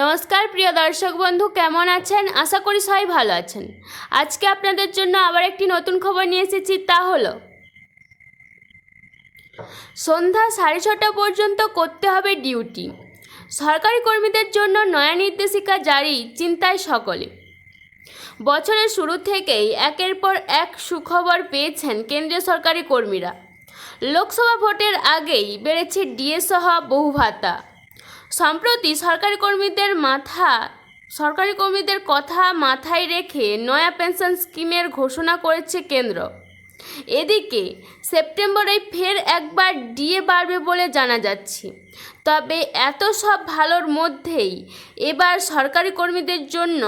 নমস্কার, প্রিয় দর্শক বন্ধু, কেমন আছেন? আশা করি সবাই ভালো আছেন। আজকে আপনাদের জন্য আবার একটি নতুন খবর নিয়ে এসেছি, তা হলো, সন্ধ্যা সাড়ে ছটা পর্যন্ত করতে হবে ডিউটি। সরকারি কর্মীদের জন্য নয়া নির্দেশিকা জারি, চিন্তায় সকলে। বছরের শুরু থেকেই একের পর এক সুখবর পেয়েছেন কেন্দ্রীয় সরকারি কর্মীরা। লোকসভা ভোটের আগেই বেড়েছে ডিএ সহ বহু ভাতা। সম্প্রতি সরকারি কর্মীদের মাথা, সরকারি কর্মীদের কথা মাথায় রেখে নয়া পেনশন স্কিমের ঘোষণা করেছে কেন্দ্র। এদিকে সেপ্টেম্বরে ফের একবার ডিএ বাড়বে বলে জানা যাচ্ছে। তবে এত সব ভালোর মধ্যেই এবার সরকারি কর্মীদের জন্য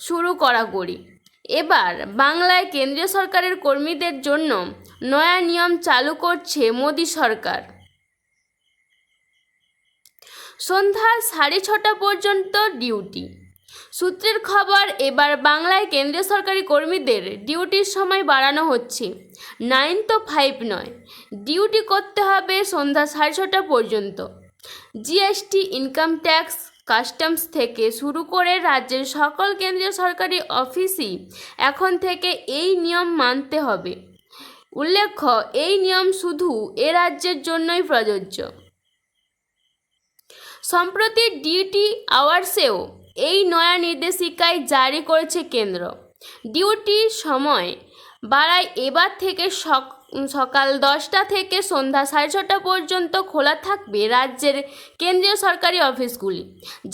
শুরু করা করি এবার বাংলায় কেন্দ্রীয় সরকারের কর্মীদের জন্য নয়া নিয়ম চালু করছে মোদী সরকার। সন্ধ্যা সাড়ে ছটা পর্যন্ত ডিউটি। সূত্রের খবর, এবার বাংলায় কেন্দ্রীয় সরকারি কর্মীদের ডিউটির সময় বাড়ানো হচ্ছে। নাইন তো ফাইভ নয়। ডিউটি করতে হবে সন্ধ্যা সাড়ে ছটা পর্যন্ত। জিএসটি, ইনকাম ট্যাক্স, কাস্টমস থেকে শুরু করে রাজ্যের সকল কেন্দ্রীয় সরকারি অফিসই এখন থেকে এই নিয়ম মানতে হবে। উল্লেখ্য, এই নিয়ম শুধু এ রাজ্যের জন্যই প্রযোজ্য। সম্প্রতি ডিউটি আওয়ার্সেও এই নয়া নির্দেশিকায় জারি করেছে কেন্দ্র। ডিউটি সময় বাড়ায় এবার থেকে সক, সকাল দশটা থেকে সন্ধ্যা সাড়ে ছটা পর্যন্ত খোলা থাকবে রাজ্যের কেন্দ্রীয় সরকারি অফিসগুলি,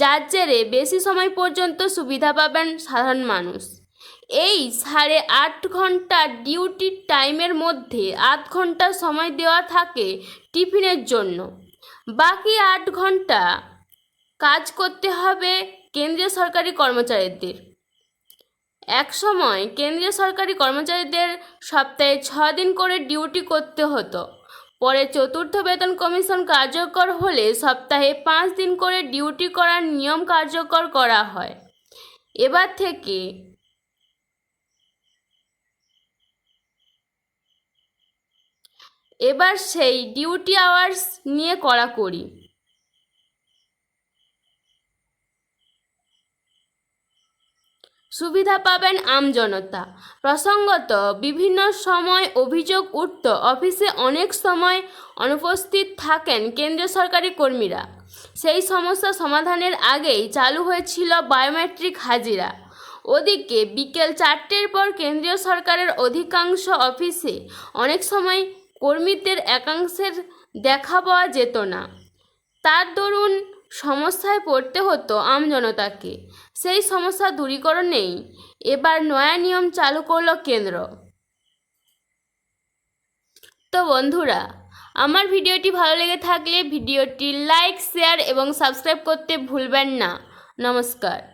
যার জেরে বেশি সময় পর্যন্ত সুবিধা পাবেন সাধারণ মানুষ। এই সাড়ে আট ঘণ্টা ডিউটি টাইমের মধ্যে আধ ঘণ্টা সময় দেওয়া থাকে টিফিনের জন্য। বাকি আট ঘণ্টা কাজ করতে হবে কেন্দ্রীয় সরকারি কর্মচারীদের। এক সময় কেন্দ্রীয় সরকারি কর্মচারীদের সপ্তাহে ছ দিন করে ডিউটি করতে হতো। পরে চতুর্থ বেতন কমিশন কার্যকর হলে সপ্তাহে পাঁচ দিন করে ডিউটি করার নিয়ম কার্যকর করা হয়। এবার থেকে এবার সেই ডিউটি আওয়ার্স নিয়ে কড়াকড়ি সুবিধা পাবেন আমজনতা। প্রসঙ্গত, বিভিন্ন সময় অভিযোগ উঠত, অফিসে অনেক সময় অনুপস্থিত থাকেন কেন্দ্রীয় সরকারি কর্মীরা। সেই সমস্যা সমাধানের আগেই চালু হয়েছিল বায়োমেট্রিক হাজিরা। ওদিকে বিকেল চারটের পর কেন্দ্রীয় সরকারের অধিকাংশ অফিসে অনেক সময় কর্মীদের একাংশের দেখা পাওয়া যেত না। তার দরুন সমস্যায় পড়তে হতো আমজনতাকে সেই সমস্যা দূরীকরণেই এবার নয়া নিয়ম চালু করল কেন্দ্র। তো বন্ধুরা, আমার ভিডিওটি ভালো লেগে থাকলে ভিডিওটি লাইক, শেয়ার এবং সাবস্ক্রাইব করতে ভুলবেন না। নমস্কার।